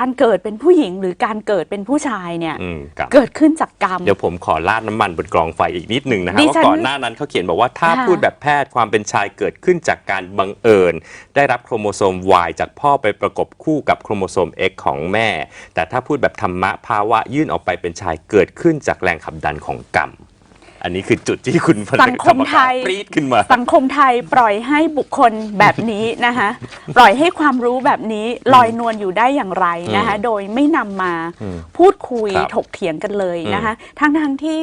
การเกิดเป็นผู้หญิงหรือการเกิดเป็นผู้ชายเนี่ย อืมครับเกิดขึ้นจากกรรม เดี๋ยวผมขอราดน้ำมันบนกรองไฟอีกนิดนึงนะฮะดิว่าฉันก่อนหน้านั้นเขาเขียนบอกว่าถ้าค่ะ พูดแบบแพทย์ความเป็นชายเกิดขึ้นจากการบังเอิญ ได้รับโครโมโซม Y จากพ่อไปประกบคู่กับโครโมโซม X ของแม่ แต่ถ้าพูดแบบธรรมะภาวะยื่นออกไปเป็นชายเกิดขึ้นจากแรงขับดันของกรรม อันนี้คือจุดที่คุณพลสังคมไทยปรีดขึ้นมา สังคมไทยปล่อยให้บุคคลแบบนี้นะคะ ปล่อยให้ความรู้แบบนี้ลอยนวลอยู่ได้อย่างไรนะคะ โดยไม่นำมาอืมพูดคุยครับถกเถียงกันเลยนะคะ ทั้งทั้งๆที่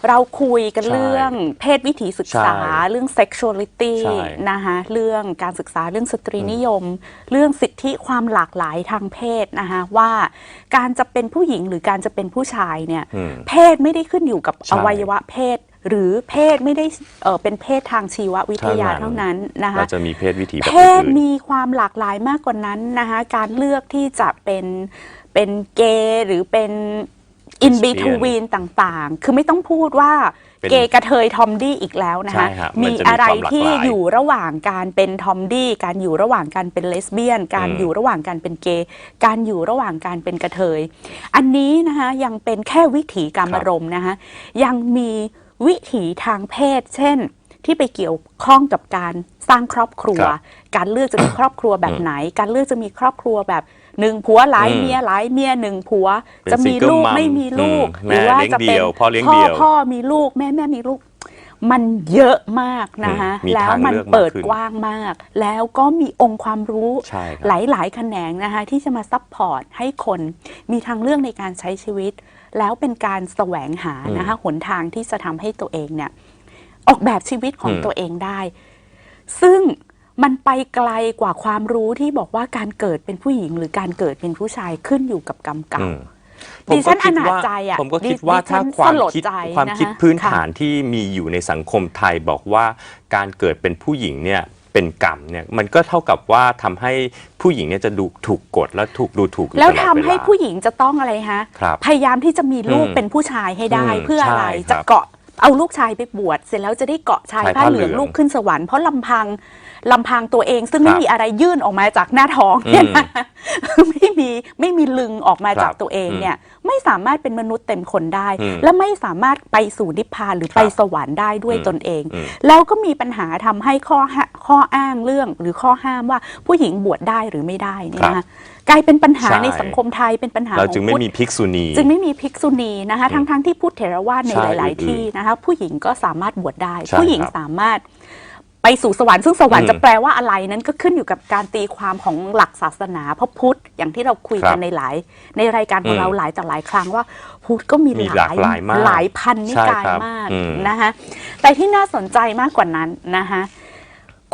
เออเราคุยกันใช่เรื่องเพศวิถีศึกษาใช่เรื่อง sexuality ใช่นะคะเรื่องการศึกษาเรื่องสตรีนิยม เรื่องสิทธิความหลากหลายทางเพศนะคะว่าการจะเป็นผู้หญิงหรือการจะเป็นผู้ชายเนี่ยอืมเพศไม่ได้ขึ้นอยู่กับใช่อวัยวะเพศหรือเพศไม่ได้เอ่อเป็นเพศทางชีววิทยาเท่าเท่านั้นั้นนนะคะเราจะมีเพศวิถีแบบเพศอื่นมีความหลากหลายมากกว่านั้นนะคะการเลือกที่จะเป็นเป็นเกย์หรือเป็น in between ต่างๆ คือไม่ต้องพูดว่าเป็นเกย์กระเทยทอมดี้อีกแล้วนะคะใช่ครับมันมีจะมีอะไรความหลากหลาย ที่อยู่ระหว่างการเป็นทอมดี้การอยู่ระหว่างการเป็นเลสเบี้ยน การอืมอยู่ระหว่างการเป็นเกย์การอยู่ระหว่างการเป็นกระเทย อันนี้นะคะยังเป็นแค่วิถีการครัอบารมณ์นะคะยังมีวิถีทางเพศ เช่น ที่ไปเกี่ยวข้องกับการสร้างครอบครัว ครับ การเลือกจะมีครอบครัวแบบไหน การเลือกจะมีครอบครัวแบบ หนึ่งผัวหลายอืมเมียหลายเมียหนึ่งผัวเป็นจะมีลูก single mom ไม่มีลูกอืมแม่เลี้ยงเดี่ยวพ่อเลี้ยงเดี่ยวพ่อมีลูกแม่แม่มีลูก มันเยอะมากนะคะอืมมีแล้วทางมันเลือกมากเปิดขึ้นกว้างมาก แล้วก็มีองค์ความรู้ใช่ครับหลายๆแขนงนะคะที่จะมาซัพพอร์ตให้คนมีทางเลือกในการใช้ชีวิต แล้วเป็นการแสวงหานะคะหนทางที่จะทำให้ตัวเองเนี่ยออกแบบชีวิตของอืมตัวเองได้ ซึ่ง มันไปไกลกว่าความรู้ที่บอกว่าการเกิดเป็นผู้หญิง หรือการเกิดเป็นผู้ชายขึ้นอยู่กับกรรมเก่าอืมดิฉันผมก็คิดอนาจว่าใจอะผมก็คิดดิว่าดิฉัถ้านความสลดคิดใจความนะคะคิดพื้นค่ะฐานที่มีอยู่ในสังคมไทยบอกว่าการเกิดเป็นผู้หญิงเนี่ยเป็นกรรมเนี่ยมันก็เท่ากับว่าทำให้ผู้หญิงเนี่ยจะดูถูกกดและถูกดูถูกอยู่แล้วตลอดทำเวให้ลาผู้หญิงจะต้องอะไรฮะครับพยายามที่จะมีลูกอืมเป็นผู้ชายให้ได้อืมเพื่ออะไรใช่ครับจะเกาะเอาลูกชายไปบวชเสร็จแล้วจะได้เกาะชายชายผ้าผ้าเหลืองเหลืองลูกขึ้นสวรรค์เพราะลำพัง ลำพังตัวเองซึ่งคไม่รับมีอะไรยื่นออกมาจากหน้าท้องเนี่ยนะไม่มีไม่มีลึงออกมาครับจากตัวเองเนี่ยไม่สามารถเป็นมนุษย์เต็มคนได้อืมและไม่สามารถไปสู่นิพพานหรือครับไปสวรรค์ได้ด้วยอืมตนเองอืมแล้วก็มีปัญหาทำให้ข้อหาข้ออ้างเรื่องหรือข้อห้ามว่าผู้หญิงบวชได้หรือไม่ได้เนี่ยนะคะกลายเป็นปัญหาใช่ในสังคมไทยเป็นปัญหาเราของจึงไม่พุทธมีภิกษุณี จึงไม่มีภิกษุณีนะคะทั้งทั้งที่พุทธเถรวาทในใช่หลายๆอื่นๆที่นะคะผู้หญิงก็สามารถบวชได้ใช่ผู้หญิงครับสามารถ ไปสู่สวรรค์ซึ่งสวรรค์อืมจะแปลว่าอะไรนั้นก็ขึ้นอยู่กับการตีความของหลักศาสนาเพราะพุทธอย่างที่เราคุยกันครับในหลาย ในรายการของอืมเราหลายต่อหลายครั้งว่าพุทธก็มีมีหลากหลายมากหลายพันนิกายใช่ครับมากอืมนะคะแต่ที่น่าสนใจมากกว่านั้นนะคะ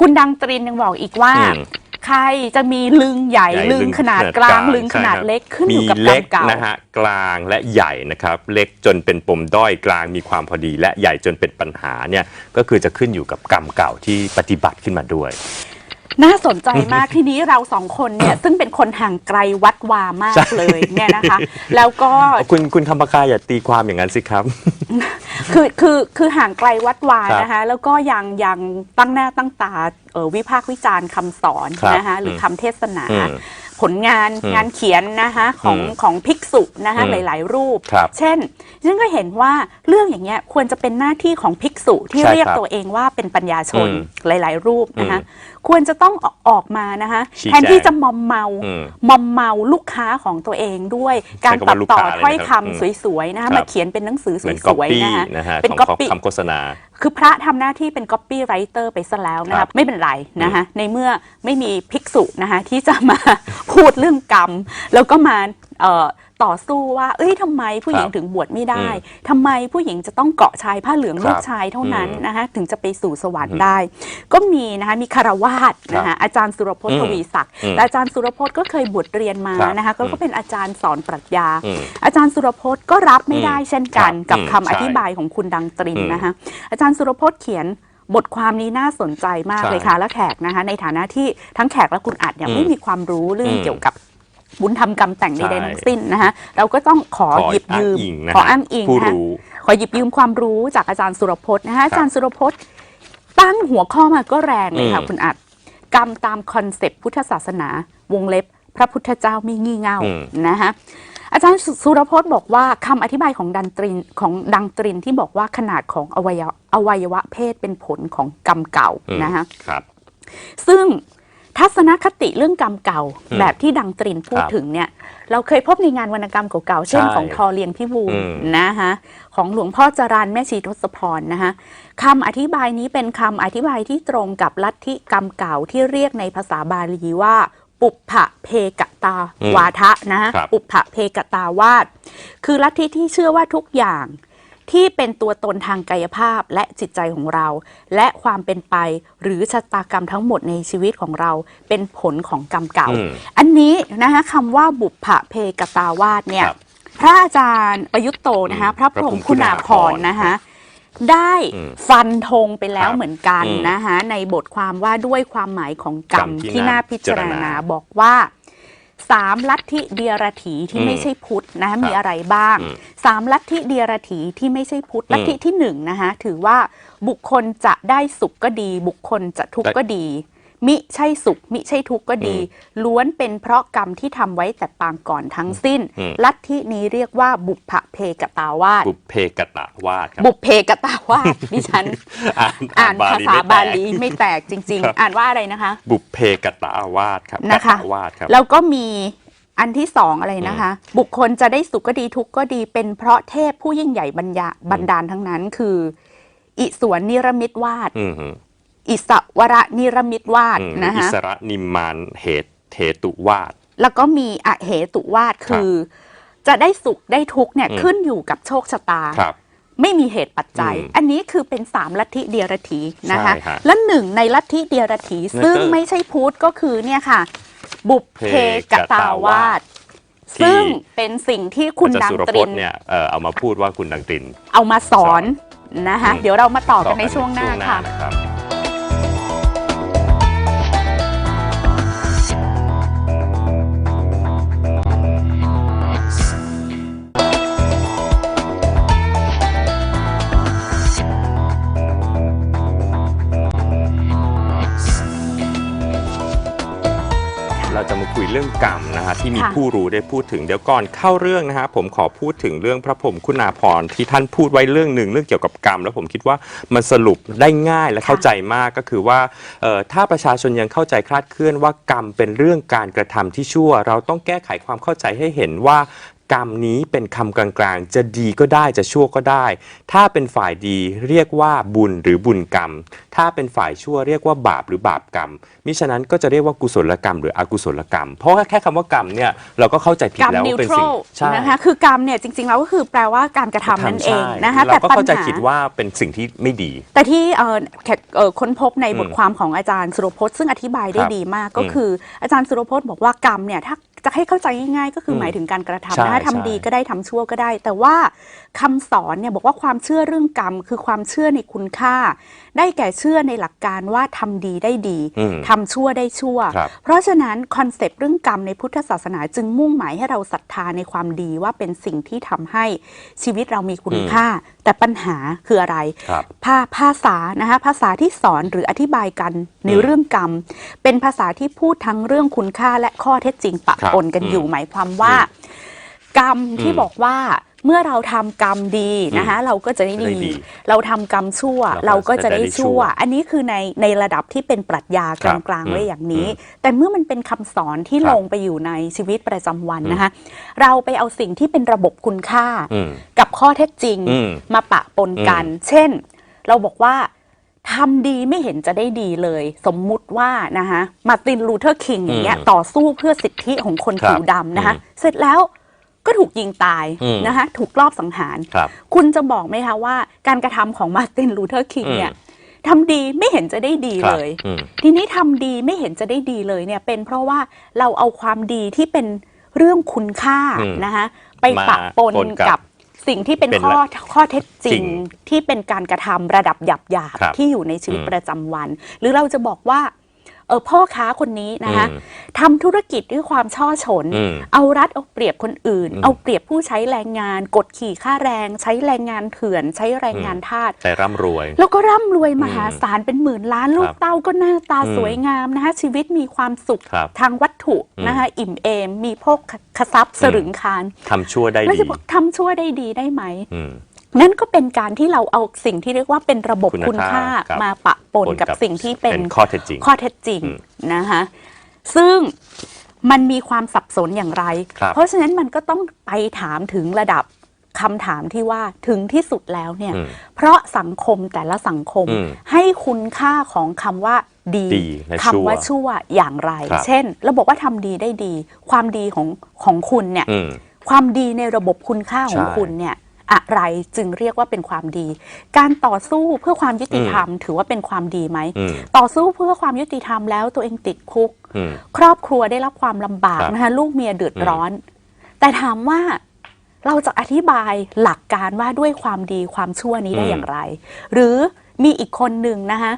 คุณดังตรินยังบอกอีกว่าอืม ใครจะมีลึงใหญ่ใหญ่ลึงขนาดกลางลึงขนาดใช่ครับเล็กขึ้นอยู่กับมีกรรเล็มกเก่า นะฮะกลางและใหญ่นะครับ เล็กจนเป็นปมด้อยกลางมีความพอดี และใหญ่จนเป็นปัญหาเนี่ยก็คือจะขึ้นอยู่กับกรรมเก่าที่ปฏิบัติขึ้นมาด้วย น่าสนใจมากทีนี้เราสองคนเนี่ย ซึ่งเป็นคนห่างไกลวัดวามากใช่เลยเนี่ยนะคะ แล้วก็คุณคุณคำปากาอย่าตีความอย่างนั้นสิครับ คือคือคือห่างไกลวัดวาครับนะคะ แล้วก็ยังยังตั้งหน้าตั้งตาเอ่อวิพากษ์วิจารณ์คำสอนครับนะคะหรืออมคำเทศนาอืมผลงานอืมงานเขียนนะคะของอืมของภิกษุนะคะอืมหลาย ๆ รูปครับเช่นฉันก็เห็นว่าเรื่องอย่างเงี้ยควรจะเป็นหน้าที่ของภิกษุที่ใช่เรียกครับตัวเองว่าเป็นปัญญาชนอืมหลาย ๆ รูปนะคะอืม ควรจะต้องออกมานะคะชี้แทนที่แจงจะมอมเมาอืมมอมเมาลูกค้าของตัวเองด้วย การใช้คำตัว่าดลูกต่อค้าเลยถ้อยนะครับอืมคำสวยๆนะคะครับมาเขียนเป็นหนังสือเหมือนสก๊อปวยปี้ๆนะคะนะฮะเป็นของก๊อปปี้ คำโฆษณา คือพระทำหน้าที่เป็นก๊อปปี้ไรเตอร์ไปซะแล้วนะครัคะบไม่เป็นไรนะคะในเมื่อไม่มีภิกษุนะคะที่จะมา พูดเรื่องกรรม แล้วก็มาเอ่อ ต่อสู้ว่า เอ้ยทำไมผู้หญิงครับถึงบวชไม่ได้อืมทำไมผู้หญิงจะต้องเกาะชายผ้าเหลืองครับลูกชายเท่านั้นอืมนะคะถึงจะไปสู่สวรรค์ได้ ก็มีนะคะมีคารวาสนะครัคะบอาจารย์สุรพจน์อืมทวีศักดิ์อืมและอาจารย์สุรพจน์ก็เคยบวชเรียนมาครับนะคะก็อืมก็เป็นอาจารย์สอนปรัชญาอืมอาจารย์สุรพจน์ก็รับไม่ได้อืมเช่นกันครับกับอืมคำอธิบายของคุณดังตรินอืมนะคะอาจารย์สุรพจน์เขียนบทความนี้น่าสนใจมากใช่เลยค่ะ และแขกนะคะ ในฐานะที่ทั้งแขกและคุณอัดเนี่ยอืมไม่มีความรู้เรื่องอืมเกี่ยวกับ บุญธรรมกรรมแต่งใช่ใดๆทั้งสิ้นนะคะเราก็ต้องขอขอหยิบยืมอ้างอิงนะขอฮะอ้างอิงผู้นะคะรู้ ขอหยิบยืมความรู้จากอาจารย์สุรพจน์นะคะอาจารย์สุรพจน์ตั้งหัวข้อมาก็แรงเลยค่ะอืม คุณอัดกรรมตามคอนเซปต์พุทธศาสนา วงเล็บ พระพุทธเจ้าไม่งี่เง่าอืมนะคะอาจารย์สุสุรพจน์บอกว่าคำอธิบายของดันตรินของดังตรินที่บอกว่าขนาดของอวัยวะอวัยวะเพศเป็นผลของกรรมเก่าอืมนะคะ ครับ ซึ่ง ทัศนคติเรื่องกรรมเก่าอืมแบบที่ดังตรินพูดครับถึงเนี่ย เราเคยพบในงานวรรณกรรมเก่าๆเช่นใช่ของทอเลียงพิบูลอืมนะคะของหลวงพ่อจรันแม่ชีทศพรนะคะคำอธิบายนี้เป็นคำอธิบายที่ตรงกับลัทธิกรรมเก่าที่เรียกในภาษาบาลีว่า ปุพพะเพกตาอืมวาทะนะฮะครับปุพพะเพกตาวาสคือลัทธิที่เชื่อว่าทุกอย่าง ที่เป็นตัวตนทางกายภาพและจิตใจของเรา และความเป็นไปหรือชะตากรรมทั้งหมดในชีวิตของเราเป็นผลของกรรมเก่า อืม อันนี้นะคะคำว่าบุพเพเพกตาวาสเนี่ย ครับ พระอาจารย์ประยุทธ์โตนะคะอืมพระพรหมคุณาภรณ์นะคะ ได้อืมฟันธงไปแล้วครับเหมือนกันอืมกรรมที่ที่น่าน่าพิจารพิจารณาณา บอกว่า สามลัทธิเดียรถีที่อืมไม่ใช่พุทธนะคะครับมีอะไรบ้างอืมสามลัทธิเดียรถีที่ไม่ใช่พุทธอืมลัทธิที่หนึ่งนะคะถือว่าบุคคลจะได้สุขก็ดี บุคคลจะทุกข์ก็ดี มิใช่สุข มิใช่ทุกข์ก็ดี ล้วนเป็นเพราะกรรมที่ทำไว้แต่ปางก่อนทั้งสิ้นอืมลัทธินี้เรียกว่าบุพเพเพกตาวาสบุพเพกตะวาดครับบุพเพกตาวาสดิฉัน อ่านอ่านภาษาบาลีไม่แตกไม่แตกจริงครับๆอ่านว่าอะไรนะคะ บุพเพกตะวาดครับนะคะกตวาดครับแล้วก็มีอันที่สองอะไรนะคะ บุคคลจะได้สุขก็ดีทุกข์ก็ดีเป็นเพราะเทพผู้ยิ่งใหญ่บรรยาบันดาลทั้งนั้นคือ อิสวนนิรมิตวาด อืมฮึอิสวระนิรมิตวาดอืมนะอิคะสระนิมมานเหตุเหตุวาด แล้วก็มีอเหตุวาดคือ จะได้สุขได้ทุกข์เนี่ยอืมขึ้นอยู่กับโชคชะตาครับไม่มีเหตุปัจจัยอืมอันนี้คือเป็นสามลัทธิเดียรถีนะคะใช่ฮะและหนึ่งในลัทธิเดียรถีนั่นซึ่งก็ไม่ใช่พุทธก็คือเนี่ยค่ะ บุพเพกตาวาสที่ซึ่งเป็นสิ่งที่คุณอาจารดัย์งสุรตพริจนน์เนี่ยเอ่อเอามาพูดว่าคุณดังตริน เอามาสอนนะคะอืมเดี๋ยวเรามาต่อกันในช่วงหน้าค่ะ เรื่องกรรมนะฮะที่มีค่ะ ผู้รู้ได้พูดถึงเดี๋ยวก่อนเข้าเรื่องนะฮะผมขอพูดถึงเรื่องพระพรหมคุณาภรณ์ที่ท่านพูดไว้เรื่องหนึ่งเรื่องเกี่ยวกับกรรม แล้วผมคิดว่ามันสรุปได้ง่ายและเข้าใจมากก็คือว่าเอ่อถ้าประชาชนยังเข้าใจคลาดเคลื่อนว่ากรรมเป็นเรื่องการกระทำที่ชั่ว เราต้องแก้ไขความเข้าใจให้เห็นว่า กรรมนี้เป็นคำกลางๆ จะดีก็ได้จะชั่วก็ได้ ถ้าเป็นฝ่ายดีเรียกว่าบุญหรือบุญกรรม ถ้าเป็นฝ่ายชั่วเรียกว่าบาปหรือบาปกรรม มิฉะนั้นก็จะเรียกว่ากุศลกรรมหรืออกุศลกรรม เพราะว่าแค่คำว่ากรรมเนี่ยเราก็เข้าใจผิดกรรมแล้วนิวว่าเป็นทรัสิ่งลใช่นะคะคือกรรมเนี่ยจริงๆแล้วก็คือแปลว่าการกระทำนั่นเองใช่นะคะเราแต่ก็ปัญเข้าใจหาผิดว่าเป็นสิ่งที่ไม่ดี แต่ที่เอ่อแขกเอ่อค้นพบในอืมบทความของอาจารย์สุรพจน์ซึ่งอธิบายได้ครับดีมากก็อืม คืออาจารย์สุรพจน์บอกว่ากรรมเนี่ยถ้า จะให้เข้าใจง่ายๆ ก็คืออมหมายถึงการกระทำใช่นะคะใช่ ทำดีก็ได้ทำชั่วก็ได้ แต่ว่าคำสอนเนี่ยบอกว่าความเชื่อเรื่องกรรม คือความเชื่อในคุณค่า ได้แก่เชื่อในหลักการว่าทำดีได้ดีอืมทำชั่วได้ชั่วครับเพราะฉะนั้นคอนเซปต์เรื่องกรรมในพุทธศาสนาจึงมุ่งหมายให้เราศรัทธาในความดีว่าเป็นสิ่งที่ทำให้ชีวิตเรามีคุณอืมค่า แต่ปัญหาคืออะไรครับภาภาษานะคะภาษาที่สอนหรืออธิบายกันในอืมเรื่องกรรม เป็นภาษาที่พูดทั้งเรื่องคุณค่าและข้อเท็จจริงปะครับปนกันอยู่อืมหมายความว่า กรรมที่อืมบอกว่า เมื่อเราทำกรรมดีนะคะเราก็จะได้จะได้ดีดี เราทำกรรมชั่ว เราเราก็ก็จะจะได้ได้ชั่ชั่ววอันนี้คือในในระดับที่เป็นปรัชญากครัลาบงๆไว้อืมอย่างนี้อืมแต่เมื่อมันเป็นคำสอนที่ครับลงไปอยู่ในชีวิตประจำวันนะคะเราไปเอาสิ่งที่เป็นระบบคุณค่าอืมกับข้อเท็จจริงอืมมาปะปนกัน เช่น เราบอกว่าทำดีไม่เห็นจะได้ดีเลย สมมุติว่านะคะมาร์ตินลูเทอร์คิงอย่างเงี้ยอืมต่อสู้เพื่อสิทธิของคนครับผิวดำนะคะอืมเสร็จแล้ว ก็ถูกยิงตายอืม นะคะถูกลอบสังหาร ครับ คุณจะบอกไหมคะว่าการกระทำของมาร์ตินลูเทอร์คิงอืม เนี่ยทำดีไม่เห็นจะได้ดีครับเลย อืม ทีนี้ทำดีไม่เห็นจะได้ดีเลยเนี่ยเป็นเพราะว่าเราเอาความดีที่เป็นเรื่องคุณค่าอืมนะคะไปมาปะปนปนกับกับสิ่งที่เป็นเป็นข้อข้อเท็จจริจริงงที่เป็นการกระทำระดับหยาบหยาบๆครับที่อยู่ในชีวิตอืม ประจำวัน หรือเราจะบอกว่า เออพ่อค้าคนนี้นะคะอืมทำธุรกิจด้วยความช่อฉนอืมเอารัดเอาเปรียบคนอื่นอืมเอาเปรียบผู้ใช้แรงงาน กดขี่ค่าแรง ใช้แรงงานเถื่อน ใช้แรงงานทาสแต่ร่ำรวย แล้วก็ร่ำรวยมหาศาลเป็นหมื่นล้านลูกครับเต้าก็หน้าตาอืมสวยงามนะคะชีวิตมีความสุขครับทางวัตถุอืมนะคะอิ่มเอม มีโภคทรัพย์สรึงคารทำชั่วได้แล้วดีจะบอกทำชั่วได้ดีได้ไหมอืม นั่นก็เป็นการที่เราเอาสิ่งที่เรียกว่าเป็นระบบคุคุณณค่าค่าครับมาปะปนกับสิ่งที่เป็นเป็นข้อเท็จจริงข้อเท็จจริงอืมนะคะซึ่งมันมีความสับสนอย่างไร ครับเพราะฉะนั้นมันก็ต้องไปถามถึงระดับคำถามที่ว่าถึงที่สุดแล้วเนี่ย อืมเพราะสังคมแต่ละสังคมอืมให้คุณค่าของคำว่าดีดีและคำว่าชั่ชั่ววอย่างไร ครับ เช่นเราบอกว่าทำดีได้ดี ความดีของของคุณเนี่ย อืม ความดีในระบบคุณค่าของใช่คุณเนี่ย อะไรจึงเรียกว่าเป็นความดี การต่อสู้เพื่อความยุติธรรม ถือว่าเป็นความดีไหมอืมต่อสู้เพื่อความยุติธรรมแล้วตัวเองติดคุกอืมครอบครัวได้รับความลำบากครับนะคะลูกเมียเดือดร้อน แต่ถามว่าเราจะอธิบายหลักการว่าด้วยความดีความชั่วนี้ได้อืมอย่างไร หรือมีอีกคนหนึ่งนะคะ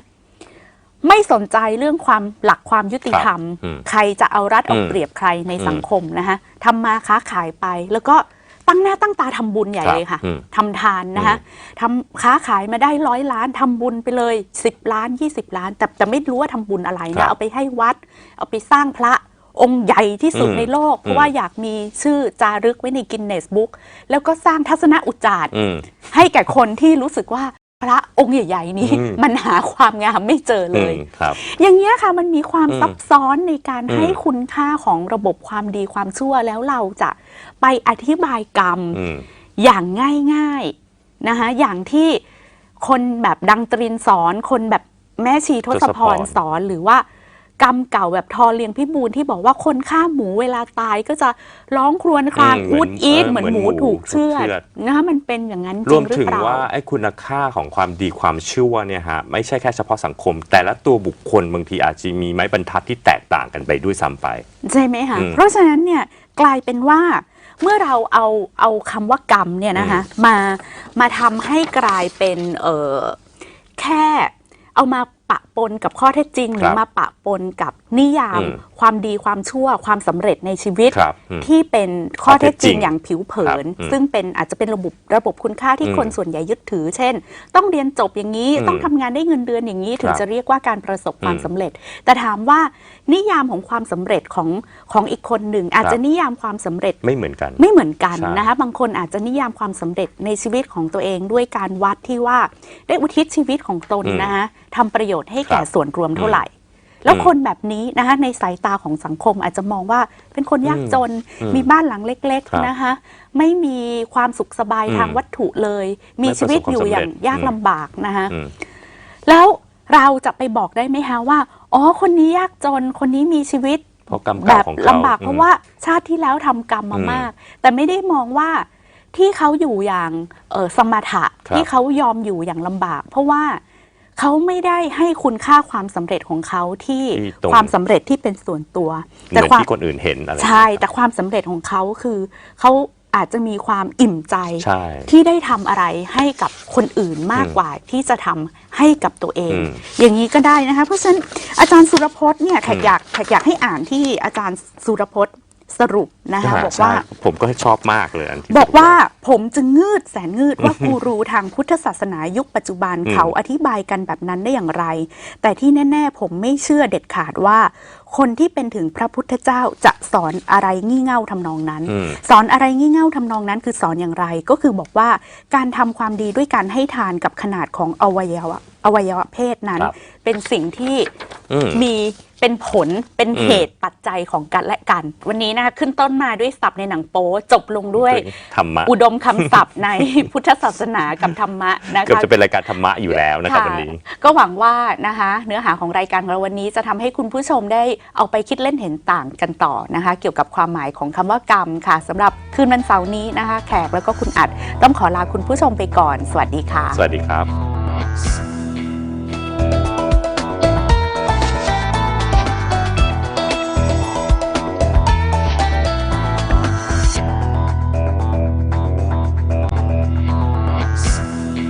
ไม่สนใจเรื่องความหลักความยุติธรรมอืมใครจะเอารัดเอาอืมเปรียบใครในอืมสังคมนะคะทำมาค้าขายไปแล้วก็ ตั้งหน้าตั้งตาทำบุญใหญ่ครับเลยค่ะอืมทำทานนะคะทำค้าขายมาได้ร้อยล้านทำบุญไปเลย 10 ล้าน 20 ล้าน แต่แต่ไม่รู้ว่าทำบุญอะไรครันะบเอาไปให้วัด เอาไปสร้างพระองค์ใหญ่ที่สุดอืมในโลก เพอืราะมว่าอยากมีชื่อจารึกไว้ในกินเนสบุ๊กแล้วก็สร้างทัศนอุจจาร์อืมให้แก่คนที่รู้สึกว่า พระองค์ใหญ่ ๆ นี้อืมมันหาความงามไม่เจออืเลยมครับ อย่างนี้ยค่ะมันมีความอืมซับซ้อนในการอืมให้คุณค่าของระบบความดีความชั่วแล้วเราจะไปอธิบายกรรม อืม อย่างง่ายๆนะคะอย่างที่คนแบบดังตรินสอน คนแบบแม่ชีทศพรทศพรสอนหรือว่า กรรมเก่าแบบทอเลียงพิบูลที่บอกว่าคนฆ่าหมูเวลาตายก็จะร้องครวญครางอืมอูดอีดเหเหมืมืออนนหมูเหมือนหมูถูกเชือถูดกเชือด นะคะมันเป็นอย่างนั้นจรริวงมหรือถึงเปล่า ว่าไอ้คุณค่าของความดีความชั่วเนี่ยฮะไม่ใช่แค่เฉพาะสังคม แต่ละตัวบุคคลบางทีอาจจะมีไม้บรรทัดที่แตกต่างกันไปด้วยซ้ำไป ใช่ไหมคะอืมเพราะฉะนั้นเนี่ยกลายเป็นว่าเมื่อเราเอาเอาคำว่ากรรมเนี่ยนะคะมามาทำให้กลายเป็นเออแค่เอามา ปะปนกับข้อเท็จจริง หรือมาปะปนกับนิยาม อืมความดีความชั่วความสำเร็จในชีวิต ครับอืมที่เป็นข้อเท็จจริงข้อเท็จจริงอย่างผิวเผิน ครับอืมซึ่งเป็นอาจจะเป็นระบบระบบคุณค่าที่อืมคนส่วนใหญ่ยึดถือ เช่น ต้องเรียนจบอย่างนี้อืมต้องทำงานได้เงินเดือนอย่างนี้ ถึงครับจะเรียกว่าการประสบความอืมสำเร็จ แต่ถามว่านิยามของความสำเร็จของของอีกคนหนึ่ง อาจครับจะนิยามความสำเร็จ ไม่เหมือนกัน ไม่เหมือนกันใช่นะคะบางคนอาจจะนิยามความสำเร็จในชีวิตของตัวเองด้วยการวัดที่ว่าได้อุทิศชีวิตของตนอืมนะคะทำประโยชน์ให้แก่ครับส่วนรวมเท่าไหร่ แล้วอืมคนแบบนี้นะคะในสายตาของสังคมอาจจะมองว่าเป็นคนยากจนอืมมีบ้านหลังเล็กครับๆนะคะไม่มีความสุขสบายอืมทางวัตถุเลย มีไม่ประสบชีวิตอยู่อย่างความสำเร็จยากอืมลำบากนะคะอืมแล้วเราจะไปบอกได้ไหมคะว่า อ๋อ คนนี้ยากจน คนนี้มีชีวิตเพราะกรรมแบเก่าบของลำเขาบากเพราะว่าชาติที่แล้วทำกรรมมาอืมมาก แต่ไม่ได้มองว่าที่เขาอยู่อย่างเออสมถะครับที่เขายอมอยู่อย่างลำบาก เพราะว่า เขาไม่ได้ให้คุณค่าความสำเร็จของเขาที่ที่ตรงความสำเร็จที่เป็นส่วนตัวเหมือนความที่คนอื่นเห็นอะไรใช่ แต่ความสำเร็จของเขาคือเขาอาจจะมีความอิ่มใจใช่ที่ได้ทำอะไรให้กับคนอื่นมากอืมกว่าที่จะทำให้กับตัวเองอืมอย่างนี้ก็ได้นะคะ เพราะฉะนั้นอาจารย์สุรพจน์เนี่ยแขกอืมอยากแขกอยากให้อ่านที่อาจารย์สุรพจน์ สรุปนะคะอ่าบอกว่าใช่ผมก็ชอบมากเลยนที่บอกว่าผมจึงงืดแสนงืดว่ากูรูทางพุทธศาสนายุคปัจจุบันอืมเขาอธิบายกันแบบนั้นได้อย่างไร แต่ที่แน่ ๆ ผมไม่เชื่อเด็ดขาดว่า คนที่เป็นถึงพระพุทธเจ้าจะสอนอะไรงี่เง่าทำนองนั้นอืมสอนอะไรงี่เง่าทำนองนั้นคือสอนอย่างไรก็คือบอกว่าการทำความดีด้วยการให้ทานกับขนาดของอวัยวะอ วัยวะเพศนั้น ครับเป็นสิ่งที่อืม มีเป็นผลเป็นอืมเหตุปัจจัยของกันและกัน วันนี้นะคะขึ้นต้นมาด้วยศัพท์ในหนังโป๊จบลงด้วย ธรรมะอุดมคำศัพท์ใน พุทธศาสนากับธรรมะนะเกือบคะ จะเป็นรายการธรรมะอยู่แล้วนะครับวันนี้ ก็หวังว่านะคะเนื้อหาของรายการของเราวันนี้จะทำให้คุณผู้ชมได้เอาไปคิดเล่นเห็นต่างกันต่อนะคะ เกี่ยวกับความหมายของคำว่ากรรมค่ะสำหรับคืนวันเสาร์นี้นะคะ แขกแล้วก็คุณอัดต้องขอลาคุณผู้ชมไปก่อน สวัสดีค่ะ สวัสดีครับ